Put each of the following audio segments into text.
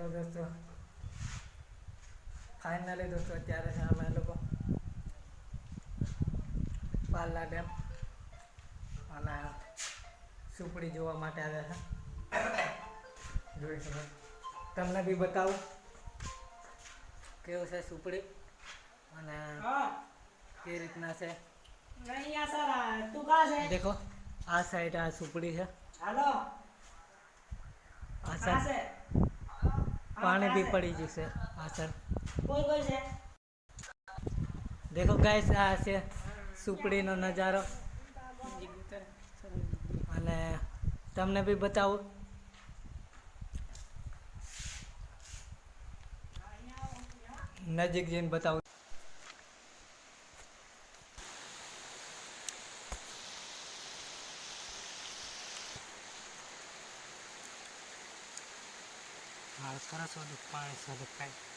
Hello દોસ્તો. Finally દોસ્તો અત્યારે છે અમે લોકો પાલા ડેમ અને સુપડી જોવા માટે આવ્યા છે. જોઈ તમને બી બતાવું કેવું છે સુપડી અને કે રીતના છે. દેખો આ સાઈડ આ સુપડી છે. હાલો. આ સાઈડ પાણી બી પડી જશે. પાછળ દેખો ગાય આ છે સુપડીનો નજારો. અને તમને બી બતાવું. નજીક જઈને બતાવું. Nah, sekarang sudah depan, sudah depan.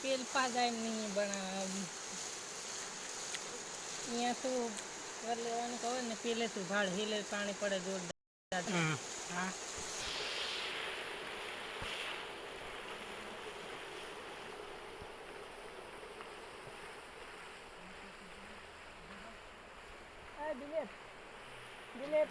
પેલ પાજાય નહીં બનાવ અહીંયા તો ઘર લેવાનું કહે ને પેલે તું ભાડ हिले પાણી પડે જોરદાર હા હા દિલીપ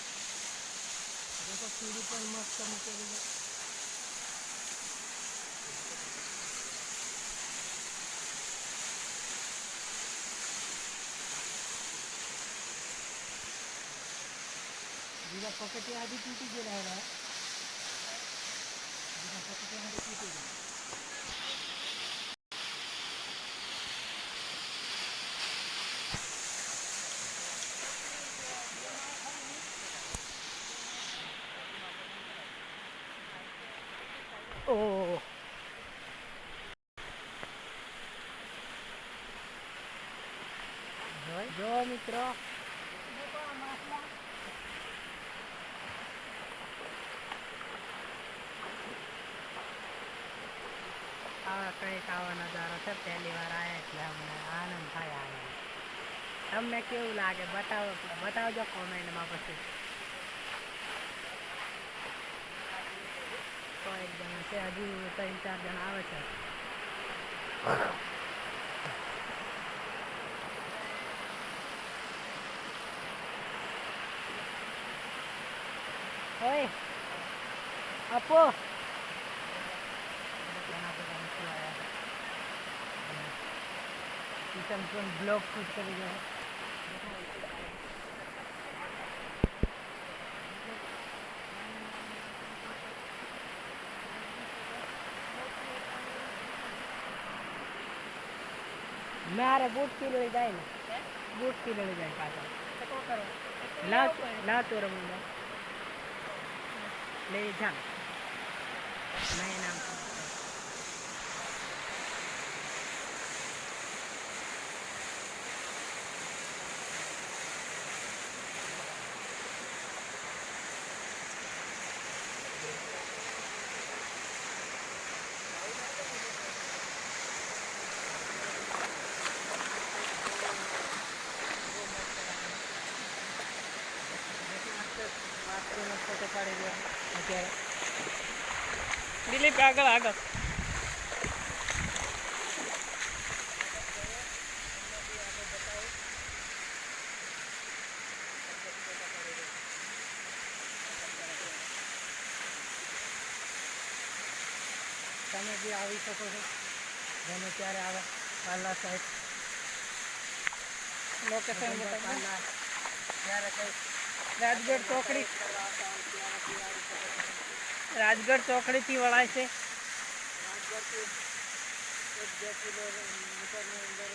તો સીડી પણ મસ્ત મૂકેલી છે બીજા પોકેટે આધી તૂટી ગયેલા એના બીજા પોકેટે આધી તૂટી ગયેલા આવા કંઈક આવા નજારો છે, પહેલી વાર આવ્યા એટલે અમને આનંદ થાય આનંદ તમને કેવું લાગે? બતાવો, બતાવજો કોમેન્ટમાં પછી તો એક જણા છે હજુ ત્રણ ચાર જણા આવે છે. ઓય આપો. કિશન પણ બ્લોક શૂટ કરી ગયો. મારે બૂટ પીલળી જાય ને બૂટ પીલળી જાય પાછળ લાવ લાવ તો રમું લે જા નહીં નામ દિલીપ આગળ આગળ તમે બી આવી શકો છો ગમે ત્યારે આવે પાર્લા સાઈડ લોકેશન બતાવો પાર્લા ત્યારે કંઈ રાજગઢ ચોકડી રાજગઢ ચોકડીથી વળાય છે. રાજગઢથી એક બે કિલોમીટરની અંદર